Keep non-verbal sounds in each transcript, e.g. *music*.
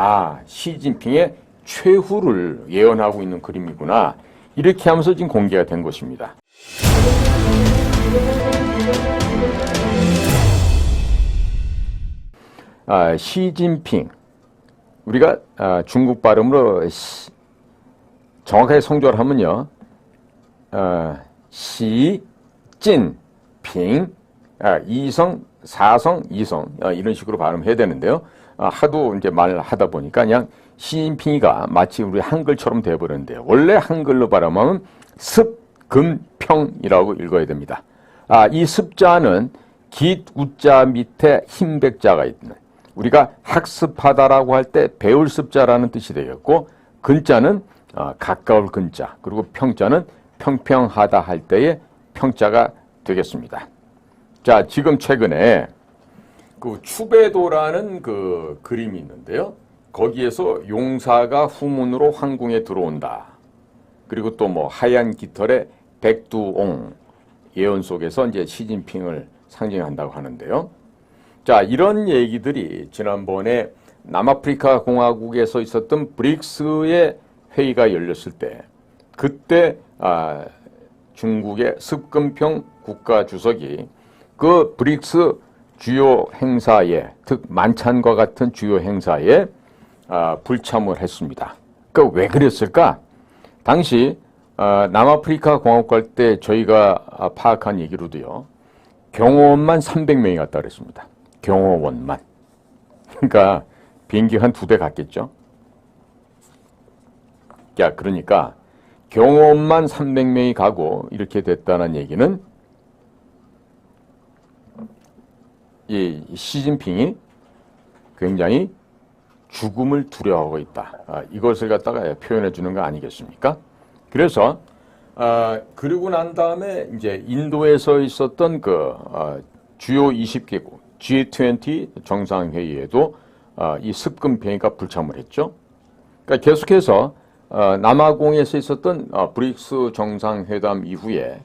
아, 시진핑의 최후를 예언하고 있는 그림이구나. 이렇게 하면서 지금 공개가 된 것입니다. 아, 시진핑. 우리가 아, 중국 발음으로 시, 정확하게 성조를 하면요. 어, 시, 진, 핑, 아, 이성, 사성, 이성 아, 이런 식으로 발음해야 되는데요. 아, 하도 이제 말을 하다 보니까 그냥 시진핑이가 마치 우리 한글처럼 돼버렸는데요. 원래 한글로 발음하면 습, 금, 평이라고 읽어야 됩니다. 아, 이 습자는 깃, 우자 밑에 흰백자가 있는 우리가 학습하다라고 할 때 배울 습자라는 뜻이 되겠고 근자는 어, 가까울 근자 그리고 평자는 평평하다 할 때의 평자가 되겠습니다. 자, 지금 최근에 그 추배도라는 그 그림이 있는데요. 거기에서 용사가 후문으로 황궁에 들어온다. 그리고 또 뭐 하얀 깃털의 백두옹 예언 속에서 이제 시진핑을 상징한다고 하는데요. 자, 이런 얘기들이 지난번에 남아프리카 공화국에서 있었던 브릭스의 회의가 열렸을 때 그때 아, 중국의 습근평 국가 주석이 그 브릭스 주요 행사에 즉 만찬과 같은 주요 행사에 아, 불참을 했습니다. 그왜 그랬을까? 당시 아, 남아프리카 공화국 갈 때 저희가 아, 파악한 얘기로도요. 경호원만 300명이 갔다 그랬습니다. 경호원만. 그러니까 비행기 한 두 대 갔겠죠. 야, 그러니까 경호원만 300명이 가고 이렇게 됐다는 얘기는 이 시진핑이 굉장히 죽음을 두려워하고 있다. 아, 이것을 갖다가 표현해 주는 거 아니겠습니까? 그래서 아, 그리고 난 다음에 이제 인도에서 있었던 그 아, 주요 20개국 G20 정상회의에도 아, 이 습금평이가 불참을 했죠. 그러니까 계속해서 어, 남아공에서 있었던 어, 브릭스 정상회담 이후에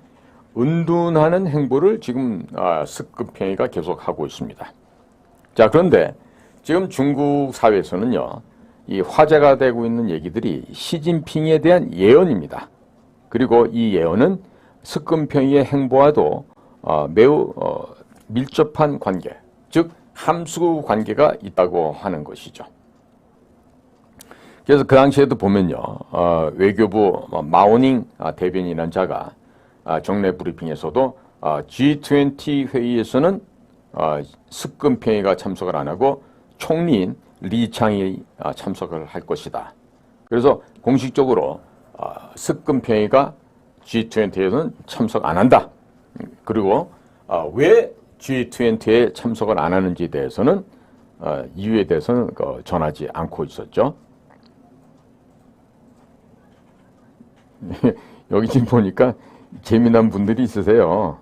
은둔하는 행보를 지금 아, 습급행위가 계속하고 있습니다. 자 그런데 지금 중국 사회에서는요 이 화제가 되고 있는 얘기들이 시진핑에 대한 예언입니다. 그리고 이 예언은 습금평이의 행보와도 어, 매우 어, 밀접한 관계, 즉 함수 관계가 있다고 하는 것이죠. 그래서 그 당시에도 보면요, 어, 외교부 마오닝 대변인이라는 자가 아, 정례 브리핑에서도 어, G20 회의에서는 어, 습근평이가 참석을 안 하고 총리인 리창이 아, 참석을 할 것이다. 그래서 공식적으로 어, 습근평이가 G20에서는 참석 안 한다. 그리고 어, 왜 G20에 참석을 안 하는지에 대해서는 어, 이유에 대해서는 어, 전하지 않고 있었죠. *laughs* 여기 지금 보니까 재미난 분들이 있으세요.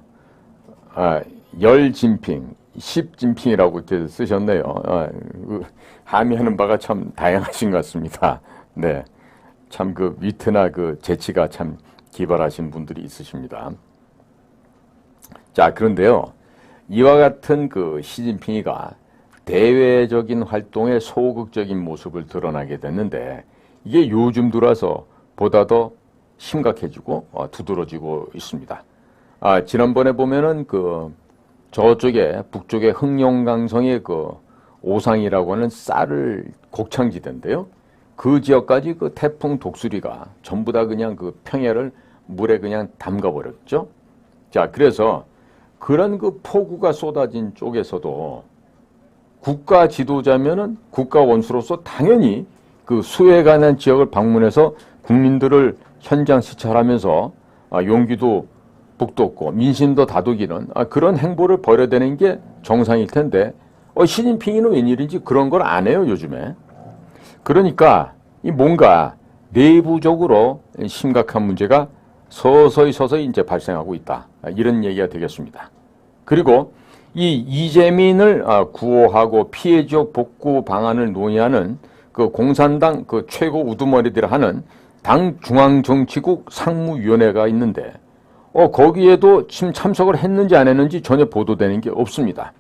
아, 열 진핑, 십 진핑이라고 이렇게 쓰셨네요. 아, 그 함의하는 바가 참 다양하신 것 같습니다. 네. 참 그 위트나 그 재치가 참 기발하신 분들이 있으십니다. 자, 그런데요. 이와 같은 그 시진핑이가 대외적인 활동의 소극적인 모습을 드러나게 됐는데 이게 요즘 들어서 보다 더 심각해지고 어, 두드러지고 있습니다. 아, 지난번에 보면은 그 저쪽에 북쪽의 흥룡강성의 그 오상이라고 하는 쌀을 곡창지대인데요. 그 지역까지 그 태풍 독수리가 전부 다 그냥 그 평야를 물에 그냥 담가 버렸죠. 자, 그래서 그런 그 폭우가 쏟아진 쪽에서도 국가 지도자면은 국가 원수로서 당연히 그 수해 관한 지역을 방문해서 국민들을 현장 시찰하면서 아, 용기도 북돋고 민심도 다독이는 아, 그런 행보를 벌여야 되는 게 정상일 텐데 어, 시진핑이는 웬일인지 그런 걸 안 해요 요즘에. 그러니까 이 뭔가 내부적으로 심각한 문제가 서서히 서서히 이제 발생하고 있다 아, 이런 얘기가 되겠습니다. 그리고 이 이재민을 구호하고 피해 지역 복구 방안을 논의하는 그 공산당 그 최고 우두머리들 하는 당 중앙정치국 상무위원회가 있는데 어, 거기에도 지금 참석을 했는지 안 했는지 전혀 보도되는 게 없습니다.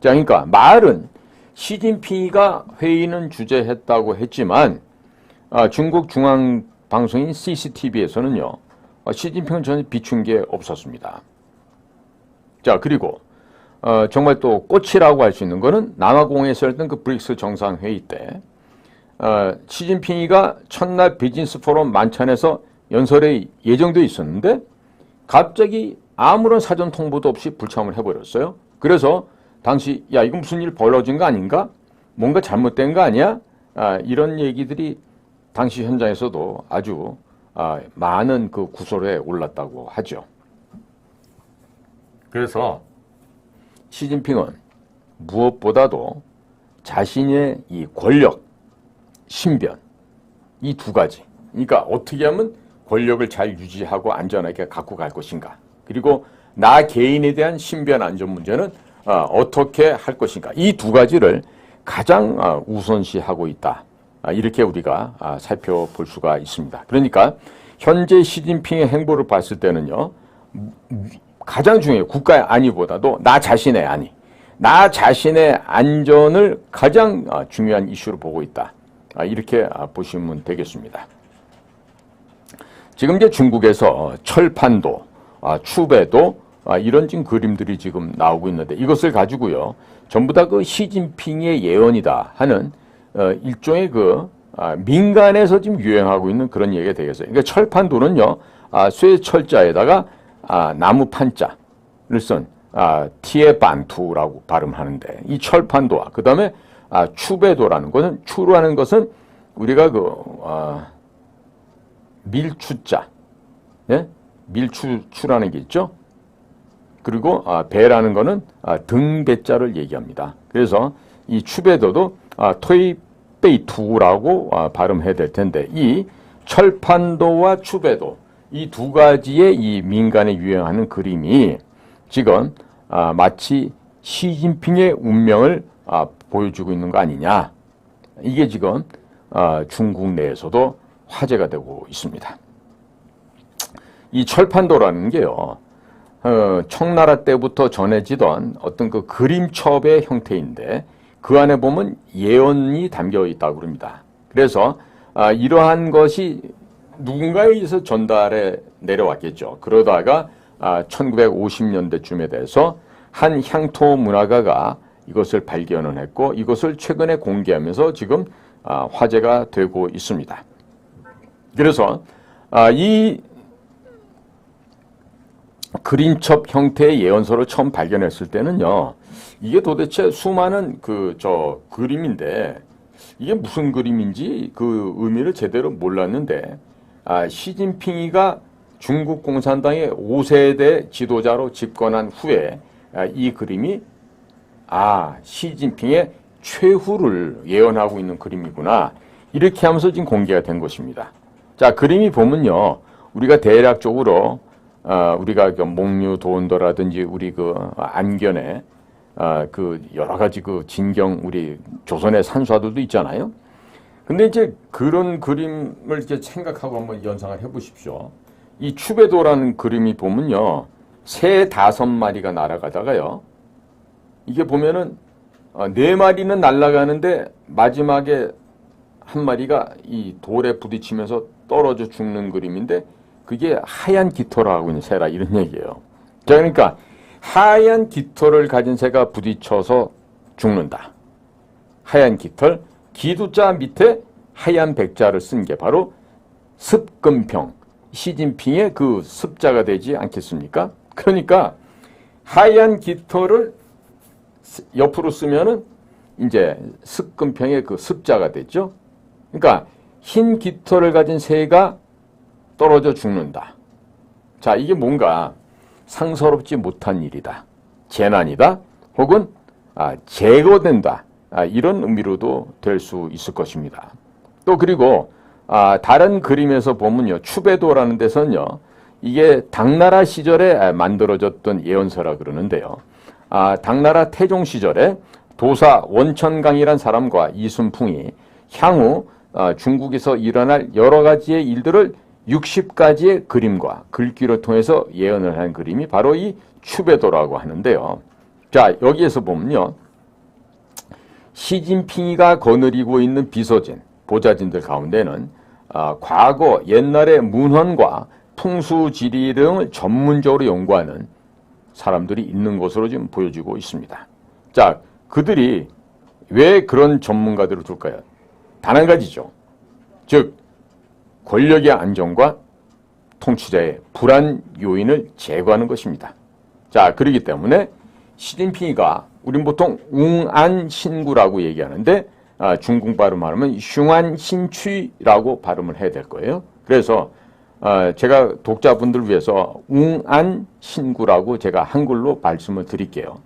자, 그러니까 말은 시진핑이가 회의는 주재했다고 했지만 아, 중국 중앙 방송인 CCTV에서는요 아, 시진핑은 전혀 비춘 게 없었습니다. 자 그리고 어, 정말 또 꽃이라고 할 수 있는 거는 남아공에서 했던 그 브릭스 정상회의 때 어, 시진핑이가 첫날 비즈니스 포럼 만찬에서 연설에 예정돼 있었는데 갑자기 아무런 사전 통보도 없이 불참을 해버렸어요. 그래서 당시 야 이건 무슨 일 벌어진 거 아닌가? 뭔가 잘못된 거 아니야? 아, 이런 얘기들이 당시 현장에서도 아주 아, 많은 그 구설에 올랐다고 하죠. 그래서 시진핑은 무엇보다도 자신의 이 권력, 신변 이 두 가지. 그러니까 어떻게 하면 권력을 잘 유지하고 안전하게 갖고 갈 것인가. 그리고 나 개인에 대한 신변 안전 문제는 어, 떻게 할 것인가. 이 두 가지를 가장 어, 우선시하고 있다. 아, 이렇게 우리가 아, 살펴볼 수가 있습니다. 그러니까 현재 시진핑의 행보를 봤을 때는요. 가장 중요해요. 국가의 안위보다도 나 자신의 안위. 나 자신의 안전을 가장 어, 중요한 이슈로 보고 있다. 아, 이렇게 보시면 되겠습니다. 지금 이제 중국에서 철판도, 아, 추배도 아, 이런 지금 그림들이 지금 나오고 있는데 이것을 가지고요 전부 다 그 시진핑의 예언이다 하는 어, 일종의 그 아, 민간에서 지금 유행하고 있는 그런 얘기가 되겠어요. 그러니까 철판도는요 아, 쇠철자에다가 아, 나무 판자를 쓴 아, 티에 반투라고 발음하는데 이 철판도와 그 다음에 아, 추배도라는 것은 추라는 것은 우리가 그 아, 밀추자, 예? 밀추추라는 게 있죠. 그리고 아, 배라는 거는 아, 등배자를 얘기합니다. 그래서 이 추배도도 아, 토이베이투라고 아, 발음해야 될 텐데 이 철판도와 추배도 이 두 가지의 이 민간에 유행하는 그림이 지금 아, 마치 시진핑의 운명을 아, 보여주고 있는 거 아니냐. 이게 지금 아, 중국 내에서도 화제가 되고 있습니다. 이 철판도라는 게요. 어, 청나라 때부터 전해지던 어떤 그 그림첩의 형태인데 그 안에 보면 예언이 담겨 있다고 그럽니다. 그래서 아, 이러한 것이 누군가에 의해서 전달해 내려왔겠죠. 그러다가 아, 1950년대쯤에 대해서 한 향토 문화가가 이것을 발견을 했고 이것을 최근에 공개하면서 지금 아, 화제가 되고 있습니다. 그래서 아, 이 그림첩 형태의 예언서를 처음 발견했을 때는요. 이게 도대체 수많은 그 저 그림인데 이게 무슨 그림인지 그 의미를 제대로 몰랐는데 아, 시진핑이가 중국 공산당의 5세대 지도자로 집권한 후에 아, 이 그림이 아 시진핑의 최후를 예언하고 있는 그림이구나 이렇게 하면서 지금 공개가 된 것입니다. 자 그림이 보면요 우리가 대략적으로 어, 우리가 그 목류 도원도라든지 우리 그 안견에 어, 그 여러 가지 그 진경 우리 조선의 산수화들도 있잖아요. 근데 이제 그런 그림을 이렇게 생각하고 한번 연상을 해보십시오. 이 추배도라는 그림이 보면요, 새 다섯 마리가 날아가다가요. 이게 보면은 어, 네 마리는 날아가는데 마지막에 한 마리가 이 돌에 부딪히면서 떨어져 죽는 그림인데 그게 하얀 깃털을 하고 있는 새라 이런 얘기예요. 자, 그러니까 하얀 깃털을 가진 새가 부딪혀서 죽는다. 하얀 깃털, 기두자 밑에 하얀 백자를 쓴 게 바로 습금평, 시진핑의 그 습자가 되지 않겠습니까? 그러니까 하얀 깃털을 옆으로 쓰면은 이제 습금평의 그 습자가 됐죠. 그러니까 흰 깃털을 가진 새가 떨어져 죽는다. 자, 이게 뭔가 상서롭지 못한 일이다. 재난이다. 혹은 아, 제거된다. 아, 이런 의미로도 될 수 있을 것입니다. 또 그리고 아, 다른 그림에서 보면요. 추배도라는 데서는요. 이게 당나라 시절에 만들어졌던 예언서라 그러는데요. 아, 당나라 태종 시절에 도사 원천강이란 사람과 이순풍이 향후 아, 중국에서 일어날 여러 가지의 일들을 60가지의 그림과 글귀를 통해서 예언을 한 그림이 바로 이 추배도라고 하는데요. 자, 여기에서 보면요. 시진핑이가 거느리고 있는 비서진, 보좌진들 가운데는 아, 과거 옛날의 문헌과 풍수지리 등을 전문적으로 연구하는 사람들이 있는 것으로 지금 보여지고 있습니다. 자, 그들이 왜 그런 전문가들을 둘까요? 단 한 가지죠. 즉, 권력의 안정과 통치자의 불안 요인을 제거하는 것입니다. 자, 그렇기 때문에 시진핑이가 우린 보통 웅안 신구라고 얘기하는데 아, 중국 발음 하면 슝안신취라고 발음을 해야 될 거예요. 그래서 아, 제가 독자분들 위해서 웅안 신구라고 제가 한글로 말씀을 드릴게요.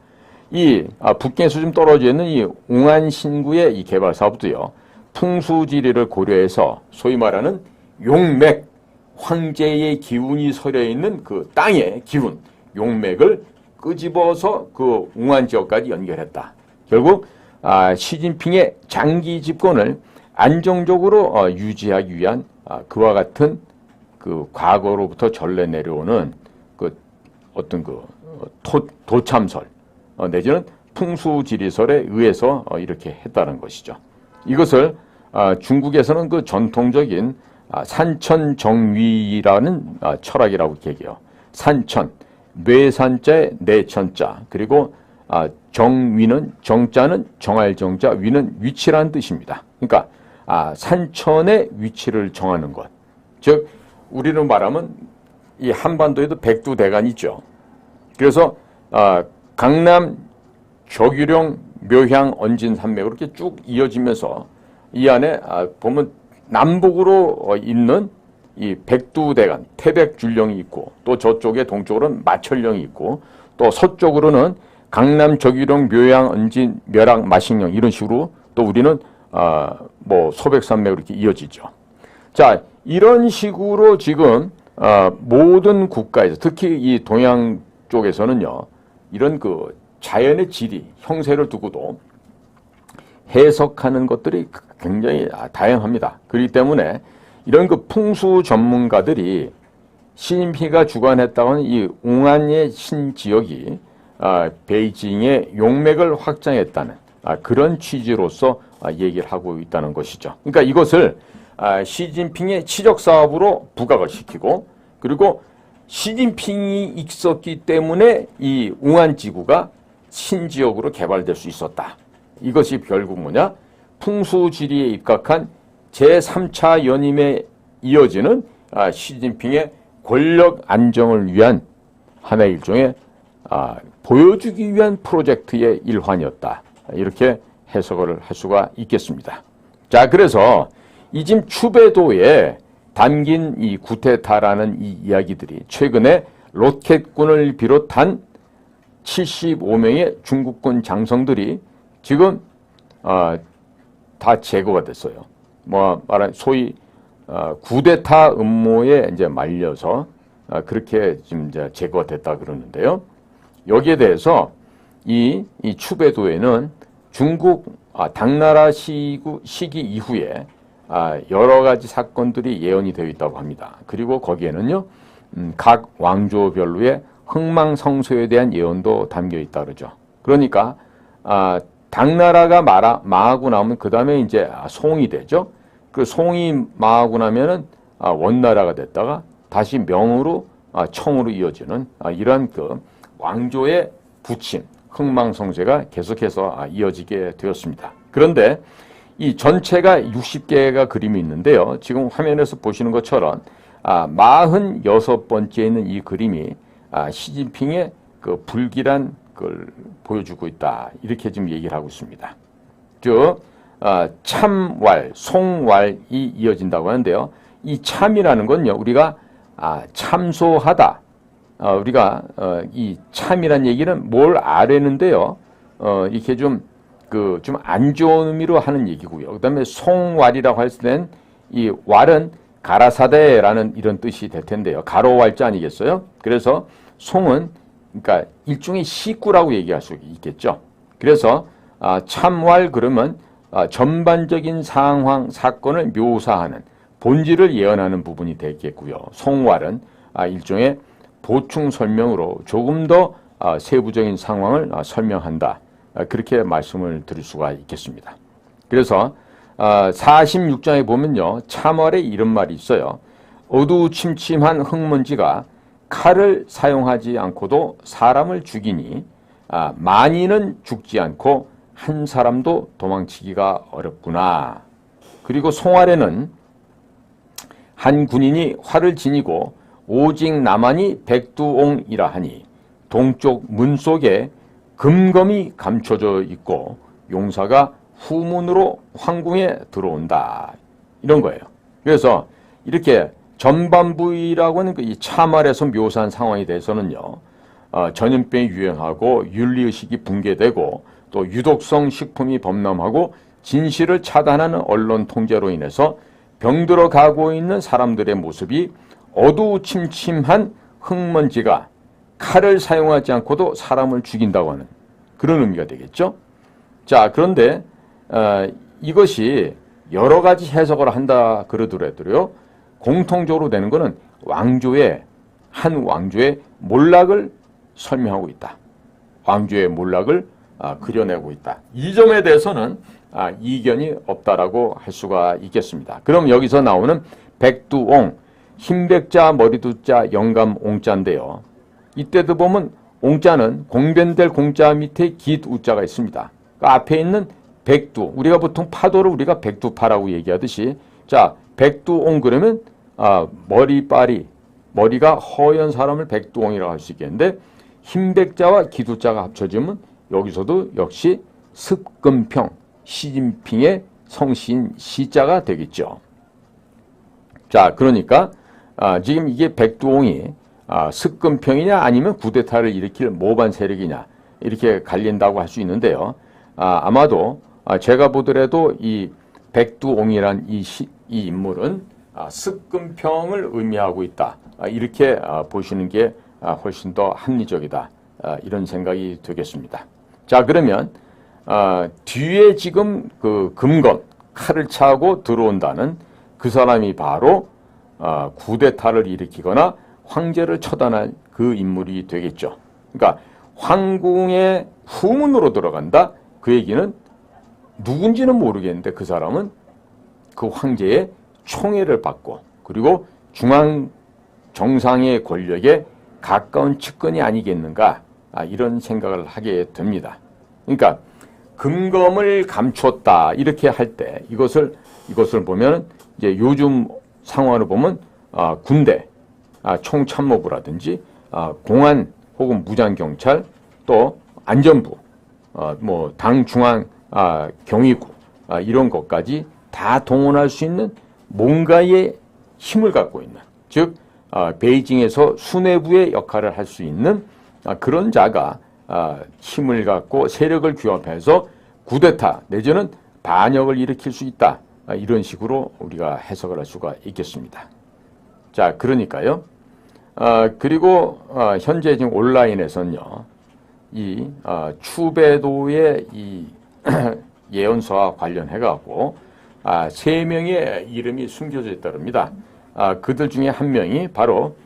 이 아, 북경에서 좀 떨어져 있는 이 웅안 신구의 이 개발 사업도요. 풍수지리를 고려해서 소위 말하는 용맥 황제의 기운이 서려 있는 그 땅의 기운 용맥을 끄집어서 그 웅안 지역까지 연결했다. 결국 아, 시진핑의 장기 집권을 안정적으로 어, 유지하기 위한 아, 그와 같은 그 과거로부터 전래 내려오는 그 어떤 그 어, 도, 도참설 어, 내지는 풍수지리설에 의해서 어, 이렇게 했다는 것이죠. 이것을 아, 중국에서는 그 전통적인 아, 산천정위라는 아, 철학이라고 얘기해요. 산천, 뇌산자의 내천자, 그리고 아, 정위는 정자는 정할 정자, 위는 위치라는 뜻입니다. 그러니까 아, 산천의 위치를 정하는 것. 즉 우리로 말하면 이 한반도에도 백두대간 있죠. 그래서 아, 강남 조규령 묘향 언진 산맥으로 이렇게 쭉 이어지면서 이 안에 아, 보면 남북으로 어, 있는 이 백두대간 태백줄령이 있고 또 저쪽에 동쪽으로는 마철령이 있고 또 서쪽으로는 강남 저기령 묘양 언진 멸악 마식령 이런 식으로 또 우리는 아 뭐 소백산맥으로 이렇게 이어지죠. 자 이런 식으로 지금 아 모든 국가에서 특히 이 동양 쪽에서는요 이런 그 자연의 질이 형세를 두고도 해석하는 것들이 굉장히 다양합니다. 그렇기 때문에 이런 그 풍수 전문가들이 시진핑이가 주관했다고 하는 이 웅안의 신지역이 아, 베이징의 용맥을 확장했다는 아, 그런 취지로서 아, 얘기를 하고 있다는 것이죠. 그러니까 이것을 아, 시진핑의 치적 사업으로 부각을 시키고 그리고 시진핑이 있었기 때문에 이 웅안 지구가 신지역으로 개발될 수 있었다. 이것이 결국 뭐냐? 풍수지리에 입각한 제3차 연임에 이어지는 아, 시진핑의 권력 안정을 위한 하나의 일종의 아, 보여주기 위한 프로젝트의 일환이었다. 이렇게 해석을 할 수가 있겠습니다. 자, 그래서 이 지금 추배도에 담긴 이 구테타라는 이 이야기들이 최근에 로켓군을 비롯한 75명의 중국군 장성들이 지금 어, 다 제거가 됐어요. 뭐 말한 소위 어, 구데타 음모에 이제 말려서 어, 그렇게 지금 이제 제거가 됐다 그러는데요. 여기에 대해서 이, 이 추배도에는 중국 아, 당나라 시기 이후에 아, 여러 가지 사건들이 예언이 되어 있다고 합니다. 그리고 거기에는요, 음, 각 왕조별로의 흥망성쇠에 대한 예언도 담겨 있다 그러죠. 그러니까 아, 당나라가 말아, 망하고 나면 그 다음에 이제 송이 되죠. 그 송이 망하고 나면은 아, 원나라가 됐다가 다시 명으로 아, 청으로 이어지는 아, 이러한 그 왕조의 부침, 흥망성쇠가 계속해서 아, 이어지게 되었습니다. 그런데 이 전체가 60개가 그림이 있는데요. 지금 화면에서 보시는 것처럼 아, 46번째에 있는 이 그림이 아, 시진핑의 그 불길한 걸 보여주고 있다. 이렇게 지금 얘기를 하고 있습니다. 즉 아, 참왈, 송왈이 이어진다고 하는데요. 이 참이라는 건요. 우리가 아, 참소하다. 어, 우리가 어, 이 참이란 얘기는 뭘 아뢰는데요. 어, 이렇게 좀 그 좀 안 좋은 의미로 하는 얘기고요. 그다음에 송왈이라고 했을 땐이 왈은 가라사대라는 이런 뜻이 될 텐데요. 가로왈자 아니겠어요? 그래서 송은 그러니까 일종의 시구라고 얘기할 수 있겠죠. 그래서 아, 참왈 그러면 아, 전반적인 상황 사건을 묘사하는 본질을 예언하는 부분이 되겠고요. 송왈은 아, 일종의 보충 설명으로 조금 더 아, 세부적인 상황을 아, 설명한다. 아, 그렇게 말씀을 드릴 수가 있겠습니다. 그래서 아, 46장에 보면요. 참월에 이런 말이 있어요. 어두침침한 흙먼지가 칼을 사용하지 않고도 사람을 죽이니 아, 많이는 죽지 않고 한 사람도 도망치기가 어렵구나. 그리고 송아래는 한 군인이 활을 지니고 오직 나만이 백두옹이라 하니 동쪽 문 속에 금검이 감춰져 있고 용사가 후문으로 황궁에 들어온다. 이런 거예요. 그래서 이렇게 전반부위라고 하는 이 참말에서 묘사한 상황에 대해서는요. 어, 전염병이 유행하고 윤리의식이 붕괴되고 또 유독성 식품이 범람하고 진실을 차단하는 언론 통제로 인해서 병들어 가고 있는 사람들의 모습이 어두침침한 흙먼지가 칼을 사용하지 않고도 사람을 죽인다고 하는 그런 의미가 되겠죠. 자, 그런데 어, 이것이 여러 가지 해석을 한다 그러더라도요. 공통적으로 되는 것은 왕조의 한 왕조의 몰락을 설명하고 있다. 왕조의 몰락을 아, 그려내고 있다. 이 점에 대해서는 아, 이견이 없다라고 할 수가 있겠습니다. 그럼 여기서 나오는 백두옹, 흰백자, 머리두자, 영감옹자인데요. 이때도 보면 옹자는 공변될 공자 밑에 기우자가 있습니다. 그 앞에 있는 백두, 우리가 보통 파도를 우리가 백두파라고 얘기하듯이 자 백두옹 그러면 아, 머리빨이 머리가 허연 사람을 백두옹이라고 할 수 있겠는데 흰백자와 기두자가 합쳐지면 여기서도 역시 습금평 시진핑의 성신 시자가 되겠죠. 자, 그러니까 아, 지금 이게 백두옹이 아, 습금평이냐 아니면 구데타를 일으킬 모반 세력이냐 이렇게 갈린다고 할 수 있는데요. 아, 아마도 아, 제가 보더라도 이 백두옹이란 이, 시, 이 인물은 아, 습금평을 의미하고 있다. 아, 이렇게 아, 보시는 게 아, 훨씬 더 합리적이다. 아, 이런 생각이 되겠습니다. 자, 그러면 아, 뒤에 지금 그 금검 칼을 차고 들어온다는 그 사람이 바로 아, 구데타를 일으키거나 황제를 처단할 그 인물이 되겠죠. 그러니까 황궁의 후문으로 들어간다. 그 얘기는 누군지는 모르겠는데 그 사람은 그 황제의 총애를 받고 그리고 중앙 정상의 권력에 가까운 측근이 아니겠는가 아, 이런 생각을 하게 됩니다. 그러니까 금검을 감췄다 이렇게 할 때 이것을 이것을 보면 이제 요즘 상황을 보면 아, 군대 아, 총참모부라든지 아, 공안 혹은 무장경찰 또 안전부 어, 뭐당 중앙 아, 경위구 아, 이런 것까지 다 동원할 수 있는 뭔가의 힘을 갖고 있는 즉 아, 베이징에서 수뇌부의 역할을 할 수 있는 아, 그런 자가 아, 힘을 갖고 세력을 규합해서 구데타 내지는 반역을 일으킬 수 있다 아, 이런 식으로 우리가 해석을 할 수가 있겠습니다. 자 그러니까요. 아, 그리고 아, 현재 지금 온라인에서는요. 이 아, 추배도의 이 *clears throat* 예언서와 관련해 갖고 아, 세 명의 이름이 숨겨져 있다릅니다. 아, 그들 중에 한 명이 바로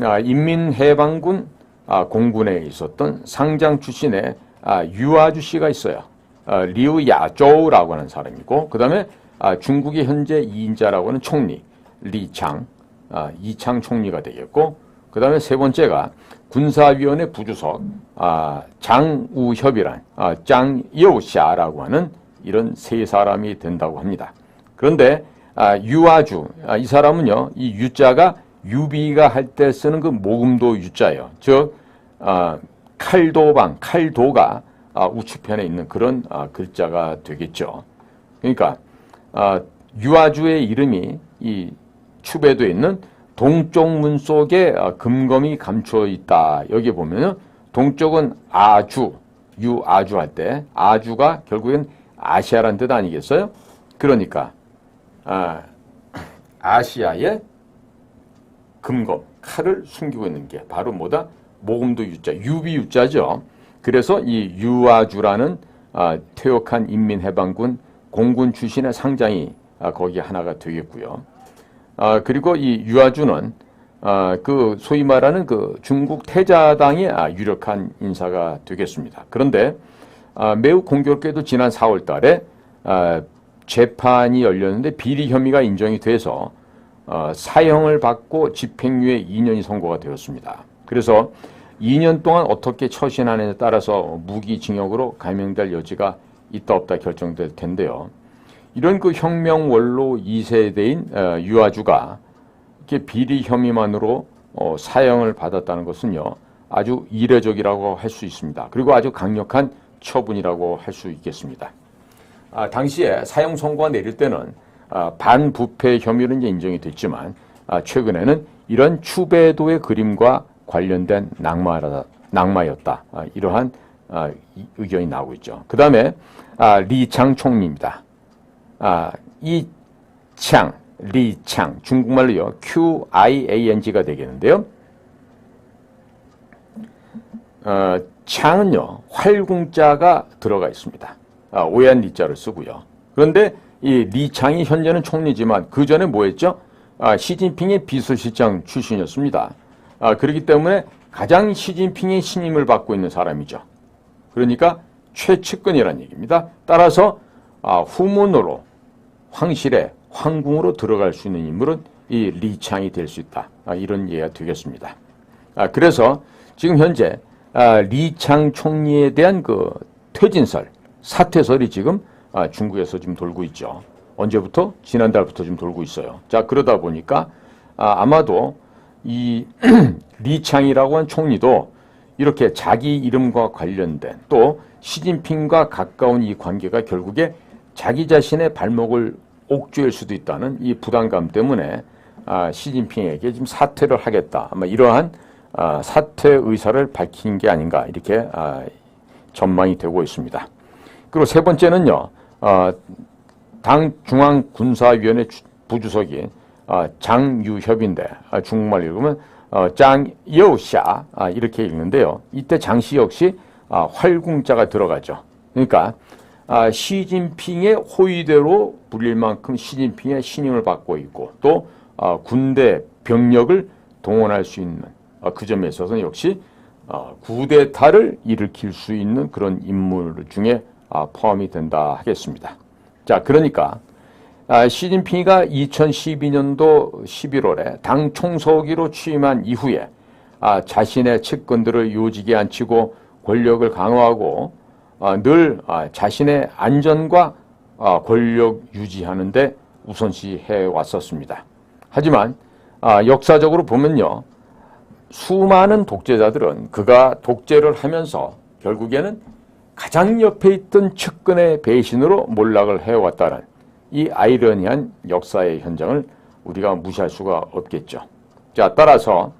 아, 인민해방군 아, 공군에 있었던 상장 출신의 아, 유아주 씨가 있어요. 아, 리우 야조우라고 하는 사람이고 그 다음에 아, 중국의 현재 2인자라고 하는 총리 리창 아, 이창 총리가 되겠고 그 다음에 세 번째가 군사위원회 부주석 아, 장우협이란 아, 장여우샤라고 하는 이런 세 사람이 된다고 합니다. 그런데 아, 유아주 아, 이 사람은요 이 유자가 유비가 할 때 쓰는 그 모금도 유자예요. 즉 아, 칼도방 칼도가 아, 우측편에 있는 그런 아, 글자가 되겠죠. 그러니까 아, 유아주의 이름이 이 추배도에 있는 동쪽 문 속에 아, 금검이 감춰 있다. 여기 보면은 동쪽은 아주 유아주 할 때 아주가 결국엔 아시아란 뜻 아니겠어요? 그러니까 아, 아시아의 금검 칼을 숨기고 있는 게 바로 뭐다? 모금도 유자, 유비 유자죠. 그래서 이 유아주라는 아, 퇴역한 인민해방군 공군 출신의 상장이 아, 거기 하나가 되겠고요. 아, 그리고 이 유아주는 아, 그 소위 말하는 그 중국 태자당의 아, 유력한 인사가 되겠습니다. 그런데 아, 매우 공교롭게도 지난 4월 달에 아, 재판이 열렸는데 비리 혐의가 인정이 돼서 어, 사형을 받고 집행유예 2년이 선고가 되었습니다. 그래서 2년 동안 어떻게 처신하느냐에 따라서 무기징역으로 감형될 여지가 있다 없다 결정될 텐데요. 이런 그 혁명 원로 2세대인 어, 유아주가 이렇게 비리 혐의만으로 어, 사형을 받았다는 것은요 아주 이례적이라고 할 수 있습니다. 그리고 아주 강력한 처분이라고 할 수 있겠습니다. 아, 당시에 사형 선고가 내릴 때는 아, 반부패 혐의로 이제 인정이 됐지만 아, 최근에는 이런 추배도의 그림과 관련된 낙마라, 낙마였다. 아, 이러한 아, 이- 의견이 나오고 있죠. 그 다음에 아, 리창 총리입니다. 아, 이 창, 리창, 중국말로요, Q-I-A-N-G가 되겠는데요. 어, 창은요, 활궁자가 들어가 있습니다. 아, 오해한 리자를 쓰고요. 그런데 이 리창이 현재는 총리지만 그 전에 뭐 했죠? 아, 시진핑의 비서실장 출신이었습니다. 아, 그렇기 때문에 가장 시진핑의 신임을 받고 있는 사람이죠. 그러니까 최측근이라는 얘기입니다. 따라서 아, 후문으로 황실에 황궁으로 들어갈 수 있는 인물은 이 리창이 될 수 있다. 아, 이런 이해가 되겠습니다. 아, 그래서 지금 현재 아, 리창 총리에 대한 그 퇴진설, 사퇴설이 지금 아, 중국에서 지금 돌고 있죠. 언제부터? 지난달부터 지금 돌고 있어요. 자, 그러다 보니까 아, 아마도 이 *clears throat* 리창이라고 한 총리도 이렇게 자기 이름과 관련된 또 시진핑과 가까운 이 관계가 결국에 자기 자신의 발목을 옥죄일 수도 있다는 이 부담감 때문에 아, 시진핑에게 지금 사퇴를 하겠다. 아마 이러한 아, 사퇴 의사를 밝힌 게 아닌가 이렇게 아, 전망이 되고 있습니다. 그리고 세 번째는요, 아, 당 중앙군사위원회 주- 부주석인 아, 장유협인데 아, 중국말 읽으면 어, 장여샤 아, 이렇게 읽는데요. 이때 장씨 역시 아, 활궁자가 들어가죠. 그러니까 아, 시진핑의 호위대로 불릴 만큼 시진핑의 신임을 받고 있고 또 아, 군대 병력을 동원할 수 있는 아, 그 점에 있어서는 역시 아, 구데타를 일으킬 수 있는 그런 인물 중에 아, 포함이 된다 하겠습니다. 자, 그러니까 아, 시진핑이가 2012년도 11월에 당 총서기로 취임한 이후에 아, 자신의 측근들을 요직에 앉히고 권력을 강화하고 아, 늘 아, 자신의 안전과 아, 권력 유지하는 데 우선시해 왔었습니다. 하지만 아, 역사적으로 보면요, 수많은 독재자들은 그가 독재를 하면서 결국에는 가장 옆에 있던 측근의 배신으로 몰락을 해왔다는 이 아이러니한 역사의 현장을 우리가 무시할 수가 없겠죠. 자, 따라서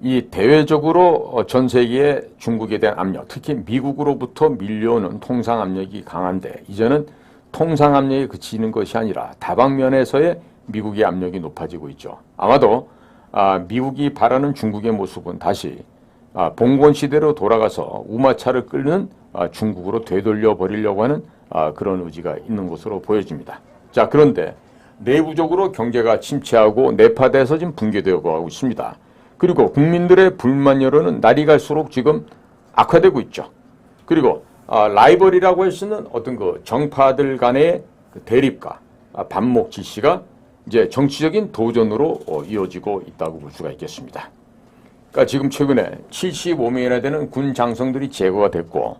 이 대외적으로 어, 전 세계의 중국에 대한 압력, 특히 미국으로부터 밀려오는 통상 압력이 강한데 이제는 통상 압력이 그치는 것이 아니라 다방면에서의 미국의 압력이 높아지고 있죠. 아마도 아, 미국이 바라는 중국의 모습은 다시 아, 봉건 시대로 돌아가서 우마차를 끌는 아, 중국으로 되돌려 버리려고 하는 아, 그런 의지가 있는 것으로 보여집니다. 자, 그런데 내부적으로 경제가 침체하고 내파돼서 지금 붕괴되어 가고 있습니다. 그리고 국민들의 불만 여론은 날이 갈수록 지금 악화되고 있죠. 그리고 아, 라이벌이라고 할 수 있는 어떤 그 정파들 간의 그 대립과 아, 반목 지시가 이제 정치적인 도전으로 어, 이어지고 있다고 볼 수가 있겠습니다. 그러니까 지금 최근에 75명이나 되는 군 장성들이 제거가 됐고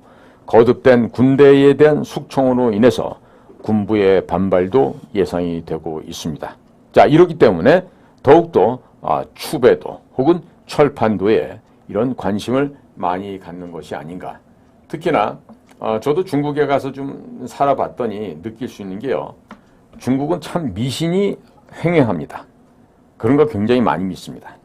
거듭된 군대에 대한 숙청으로 인해서 군부의 반발도 예상이 되고 있습니다. 자 이렇기 때문에 더욱더 아, 추배도 혹은 철판도에 이런 관심을 많이 갖는 것이 아닌가. 특히나 어, 저도 중국에 가서 좀 살아봤더니 느낄 수 있는 게요. 중국은 참 미신이 횡행합니다. 그런 거 굉장히 많이 믿습니다.